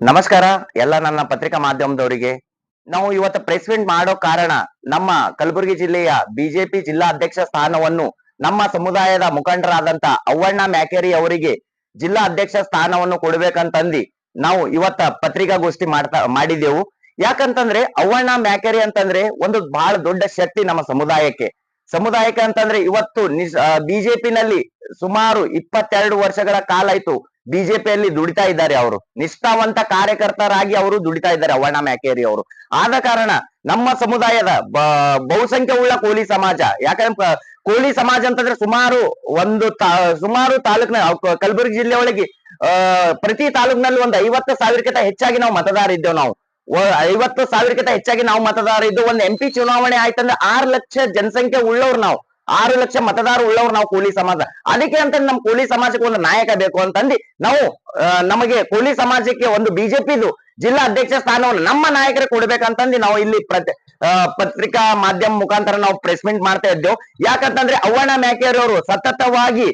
ನಮಸ್ಕಾರ, ಎಲ್ಲ ನನ್ನ ಪತ್ರಿಕಾ ಮಾಧ್ಯಮದವರಿಗೆ. ನಾವು ಇವತ್ತು ಪ್ರೆಸ್ ಮೀಟ್ ಮಾಡೋ ಕಾರಣ ನಮ್ಮ ಕಲಬುರಗಿ ಜಿಲ್ಲೆಯ ಬಿಜೆಪಿ ಜಿಲ್ಲಾ ಅಧ್ಯಕ್ಷ ಸ್ಥಾನವನ್ನು ನಮ್ಮ ಸಮುದಾಯದ ಮುಖಂಡರಾದಂತ ಅವ್ವಣ್ಣ ಮ್ಯಾಕೇರಿ ಅವರಿಗೆ ಜಿಲ್ಲಾ ಅಧ್ಯಕ್ಷ ಸ್ಥಾನವನ್ನು ಕೊಡ್ಬೇಕಂತಂದಿ ನಾವು ಇವತ್ತ ಪತ್ರಿಕಾಗೋಷ್ಠಿ ಮಾಡ್ತಾ ಮಾಡಿದೆವು ಯಾಕಂತಂದ್ರೆ ಅವ್ವಣ್ಣ ಮ್ಯಾಕೇರಿ ಅಂತಂದ್ರೆ ಒಂದು ಬಹಳ ದೊಡ್ಡ ಶಕ್ತಿ ನಮ್ಮ ಸಮುದಾಯಕ್ಕೆ. ಸಮುದಾಯಕ್ಕೆ ಅಂತಂದ್ರೆ ಇವತ್ತು ಬಿಜೆಪಿನಲ್ಲಿ ಸುಮಾರು ಇಪ್ಪತ್ತೆರಡು ವರ್ಷಗಳ ಕಾಲ ಆಯ್ತು. ಬಿಜೆಪಿಯಲ್ಲಿ ದುಡಿತಾ ಇದ್ದಾರೆ ಅವರು. ನಿಷ್ಠಾವಂತ ಕಾರ್ಯಕರ್ತರಾಗಿ ಅವರು ದುಡಿತಾ ಇದ್ದಾರೆ ಅವಣ್ಣ ಮ್ಯಾಕೇರಿ ಅವರು. ಆದ ಕಾರಣ ನಮ್ಮ ಸಮುದಾಯದ ಬಹುಸಂಖ್ಯೆ ಉಳ್ಳ ಕೋಲಿ ಸಮಾಜ, ಯಾಕಂದ್ರೆ ಕೋಲಿ ಸಮಾಜ ಅಂತಂದ್ರೆ ಸುಮಾರು ಒಂದು ಸುಮಾರು ತಾಲೂಕಿನ ಕಲಬುರಗಿ ಜಿಲ್ಲೆ ಒಳಗೆ ಪ್ರತಿ ತಾಲೂಕಿನಲ್ಲಿ ಒಂದು ಐವತ್ತು ಸಾವಿರಕ್ಕಿಂತ ಹೆಚ್ಚಾಗಿ ನಾವು ಮತದಾರ ಇದ್ದೇವೆ ನಾವು. ಐವತ್ತು ಸಾವಿರಕ್ಕಿಂತ ಹೆಚ್ಚಾಗಿ ನಾವು ಮತದಾರ ಇದ್ದು, ಒಂದು ಎಂ ಪಿ ಚುನಾವಣೆ ಆಯ್ತಂದ್ರೆ ಆರು ಲಕ್ಷ ಜನಸಂಖ್ಯೆ ಉಳ್ಳವ್ರು ನಾವು. ಆರು ಲಕ್ಷ ಮತದಾರ ಉಳ್ಳವ್ರು ನಾವು ಕೂಲಿ ಸಮಾಜ. ಅದಕ್ಕೆ ಅಂತ ನಮ್ಮ ಕೂಲಿ ಸಮಾಜಕ್ಕೆ ಒಂದು ನಾಯಕ ಬೇಕು ಅಂತಂದು ನಾವು ನಮಗೆ ಕೂಲಿ ಸಮಾಜಕ್ಕೆ ಒಂದು ಬಿಜೆಪಿದು ಜಿಲ್ಲಾ ಅಧ್ಯಕ್ಷ ಸ್ಥಾನವನ್ನು ನಮ್ಮ ನಾಯಕರಿಗೆ ಕೊಡ್ಬೇಕಂತಂದು ನಾವು ಇಲ್ಲಿ ಪ್ರತಿ ಪತ್ರಿಕಾ ಮಾಧ್ಯಮ ಮುಖಾಂತರ ನಾವು ಪ್ರೆಸ್ ಮೀಟ್ ಮಾಡ್ತಾ ಇದ್ದೇವೆ. ಯಾಕಂತಂದ್ರೆ ಅವ್ವಣ್ಣ ಮ್ಯಾಕೇರಿ ಅವರು ಸತತವಾಗಿ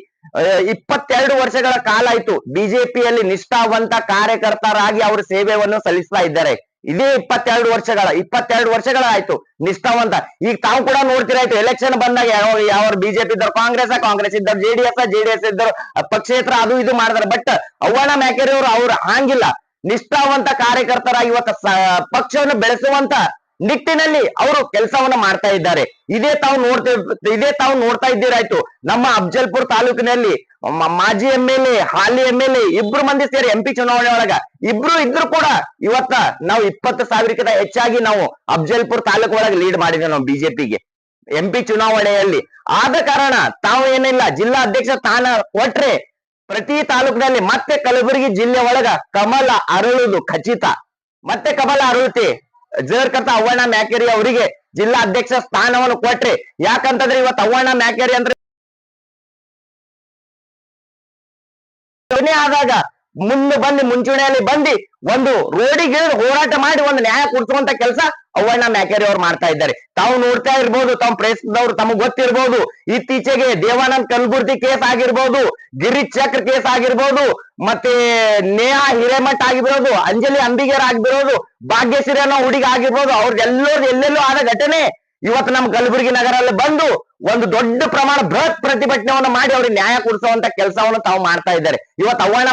ಇಪ್ಪತ್ತೆರಡು ವರ್ಷಗಳ ಕಾಲ ಆಯ್ತು ಬಿಜೆಪಿಯಲ್ಲಿ ನಿಷ್ಠಾವಂತ ಕಾರ್ಯಕರ್ತರಾಗಿ ಅವರು ಸೇವೆಯನ್ನು ಸಲ್ಲಿಸ್ತಾ ಇದ್ದಾರೆ. ಇದೇ ಇಪ್ಪತ್ತೆರಡು ವರ್ಷಗಳ, ಇಪ್ಪತ್ತೆರಡು ವರ್ಷಗಳಾಯ್ತು ನಿಷ್ಠಾವಂತ ಈಗ ತಾವು ಕೂಡ ನೋಡ್ತಿರಾಯ್ತು ಎಲೆಕ್ಷನ್ ಬಂದಾಗ ಯಾವ ಯಾವ ಬಿಜೆಪಿ ಇದ್ದರು, ಕಾಂಗ್ರೆಸ್ ಕಾಂಗ್ರೆಸ್ ಇದ್ದರು ಜೆಡಿಎಸ್ ಜೆಡಿಎಸ್ ಇದ್ದರು, ಪಕ್ಷೇತರ ಅದು ಇದು ಮಾಡಿದಾರೆ ಬಟ್ ಅವ್ವಣ್ಣ ಮ್ಯಾಕೆರೆಯವರು ಅವರು ಹಾಂಗಿಲ್ಲ. ನಿಷ್ಠಾವಂತ ಕಾರ್ಯಕರ್ತರಾಗಿ ಇವತ್ತ ಪಕ್ಷವನ್ನು ಬೆಳೆಸುವಂತ ನಿಟ್ಟಿನಲ್ಲಿ ಅವರು ಕೆಲಸವನ್ನ ಮಾಡ್ತಾ ಇದ್ದಾರೆ. ಇದೇ ತಾವು ನೋಡ್ತಾ ಇದೇ ತಾವು ನೋಡ್ತಾ ಇದ್ದೀರಾಯ್ತು. ನಮ್ಮ ಅಫ್ಜಲ್ಪುರ್ ತಾಲೂಕಿನಲ್ಲಿ ಮಾಜಿ ಎಂ ಎಲ್ ಎ, ಹಾಲಿ ಎಂ ಎಲ್ ಎ ಇಬ್ರು ಮಂದಿ ಸೇರಿ ಎಂ ಪಿ ಚುನಾವಣೆ ಒಳಗ ಇಬ್ರು ಇದ್ರು ಕೂಡ ಇವತ್ತ ನಾವು ಇಪ್ಪತ್ತು ಸಾವಿರಕ್ಕಿಂತ ಹೆಚ್ಚಾಗಿ ನಾವು ಅಫ್ಜಲ್ಪುರ್ ತಾಲೂಕು ಒಳಗೆ ಲೀಡ್ ಮಾಡಿದ್ವಿ ನಾವು ಬಿಜೆಪಿಗೆ. ಎಂ ಪಿ ಚುನಾವಣೆಯಲ್ಲಿ. ಆದ ಕಾರಣ ತಾವು ಏನಿಲ್ಲ, ಜಿಲ್ಲಾ ಅಧ್ಯಕ್ಷ ಸ್ಥಾನ ಕೊಟ್ರೆ ಪ್ರತಿ ತಾಲೂಕಿನಲ್ಲಿ ಮತ್ತೆ ಕಲಬುರಗಿ ಜಿಲ್ಲೆ ಒಳಗ ಕಮಲ ಅರಳುದು ಖಚಿತ. ಮತ್ತೆ ಕಮಲ ಅರಳುತ್ತೆ ಜರ್ಕರ್ತ ಅವ್ವಣ್ಣ ಮ್ಯಾಕೇರಿ ಅವರಿಗೆ ಜಿಲ್ಲಾ ಅಧ್ಯಕ್ಷ ಸ್ಥಾನವನ್ನು ಕೊಟ್ರಿ. ಯಾಕಂತಂದ್ರೆ ಇವತ್ತು ಅವ್ವಣ್ಣ ಮ್ಯಾಕೇರಿ ಅಂದ್ರೆ ಆದಾಗ ಮುಂದೆ ಬಂದು ಮುಂಚೂಣಿಯಲ್ಲಿ ಬಂದು ಒಂದು ರೋಡಿಗೆ ಹೋರಾಟ ಮಾಡಿ ಒಂದು ನ್ಯಾಯ ಕೊಡಿಸುವಂತ ಕೆಲಸ ಅವಣ್ಣ ಮ್ಯಾಕೇರಿ ಅವ್ರು ಮಾಡ್ತಾ ಇದ್ದಾರೆ. ತಾವು ನೋಡ್ತಾ ಇರ್ಬೋದು ತಮ್ಮ ಪ್ರೇಸದವ್ರು ತಮಗ್ ಗೊತ್ತಿರ್ಬೋದು. ಇತ್ತೀಚೆಗೆ ದೇವಾನಂದ್ ಕಲ್ಬುರ್ತಿ ಕೇಸ್ ಆಗಿರ್ಬೋದು ಗಿರಿ ಚಕ್ರ ಕೇಸ್ ಆಗಿರ್ಬೋದು, ಮತ್ತೆ ನೇಹಾ ಹಿರೇಮಠ್ ಆಗಿರ್ಬೋದು, ಅಂಜಲಿ ಅಂಬಿಗೇರ್ ಆಗಿರ್ಬೋದು, ಭಾಗ್ಯಶ್ರೀ ಅನ್ನೋ ಹುಡುಗಿ ಆಗಿರ್ಬೋದು ಅವ್ರದ್ದೆಲ್ಲರೂ ಎಲ್ಲೆಲ್ಲೋ ಆದ ಘಟನೆ ಇವತ್ತು ನಮ್ಮ ಕಲಬುರಗಿ ನಗರಲ್ಲಿ ಬಂದು ಒಂದು ದೊಡ್ಡ ಪ್ರಮಾಣ ಬೃಹತ್ ಪ್ರತಿಭಟನೆಯನ್ನು ಮಾಡಿ ಅವ್ರಿಗೆ ನ್ಯಾಯ ಕೊಡಿಸುವಂತ ಕೆಲಸವನ್ನು ತಾವು ಮಾಡ್ತಾ ಇದ್ದಾರೆ. ಇವತ್ತು ಅವಣ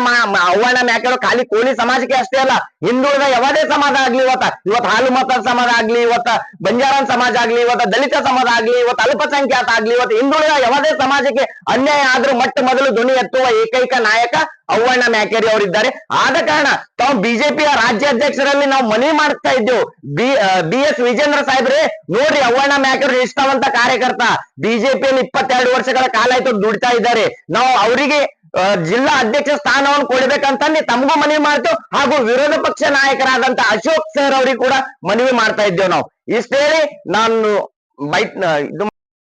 ಅವಣ ಮ್ಯಾಕೇರು ಖಾಲಿ ಕೋಲಿ ಸಮಾಜಕ್ಕೆ ಅಷ್ಟೇ ಅಲ್ಲ, ಹಿಂದುಳಿದ ಯಾವುದೇ ಸಮಾಜ ಆಗ್ಲಿ ಇವತ್ತ, ಇವತ್ತು ಹಾಲು ಮತ ಸಮಾಜ ಆಗ್ಲಿ, ಇವತ್ತ ಬಂಜಾರನ್ ಸಮಾಜ ಆಗ್ಲಿ, ಇವತ್ತ ದಲಿತ ಸಮಾಜ ಆಗ್ಲಿ, ಇವತ್ತು ಅಲ್ಪಸಂಖ್ಯಾತ ಆಗ್ಲಿ, ಇವತ್ತು ಹಿಂದುಳಿದ ಯಾವುದೇ ಸಮಾಜಕ್ಕೆ ಅನ್ಯಾಯ ಆದ್ರೂ ಮೊಟ್ಟ ಮೊದಲು ಧ್ವನಿ ಎತ್ತುವ ಏಕೈಕ ನಾಯಕ ಅವ್ವಣ್ಣ ಮ್ಯಾಕೇರಿ ಅವರಿದ್ದಾರೆ. ಆದ ಕಾರಣ ತಾವು ಬಿಜೆಪಿಯ ರಾಜ್ಯಾಧ್ಯಕ್ಷರಲ್ಲಿ ನಾವು ಮನವಿ ಮಾಡ್ತಾ ಇದ್ದೇವೆ. ಬಿ ಬಿ ಎಸ್ ವಿಜೇಂದ್ರ ಸಾಹೇಬ್ರೆ, ನೋಡ್ರಿ ಅವ್ವಣ್ಣ ಮ್ಯಾಕೇರಿ ಇಷ್ಟವಂತ ಕಾರ್ಯಕರ್ತ. ಬಿಜೆಪಿಯಲ್ಲಿ ಇಪ್ಪತ್ತೆರಡು ವರ್ಷಗಳ ಕಾಲ ಆಯ್ತು ದುಡಿತಾ ಇದ್ದಾರೆ. ನಾವು ಅವರಿಗೆ ಜಿಲ್ಲಾ ಅಧ್ಯಕ್ಷ ಸ್ಥಾನವನ್ನು ಕೊಡ್ಬೇಕಂತಂದು ತಮಗೂ ಮನವಿ ಮಾಡ್ತೇವೆ ಹಾಗೂ ವಿರೋಧ ಪಕ್ಷ ನಾಯಕರಾದಂತ ಅಶೋಕ್ ಸರ್ ಅವರಿಗೆ ಕೂಡ ಮನವಿ ಮಾಡ್ತಾ ಇದ್ದೇವೆ ನಾವು. ಇಷ್ಟೇ ನಾನು ಬೈಟ್ ಇದು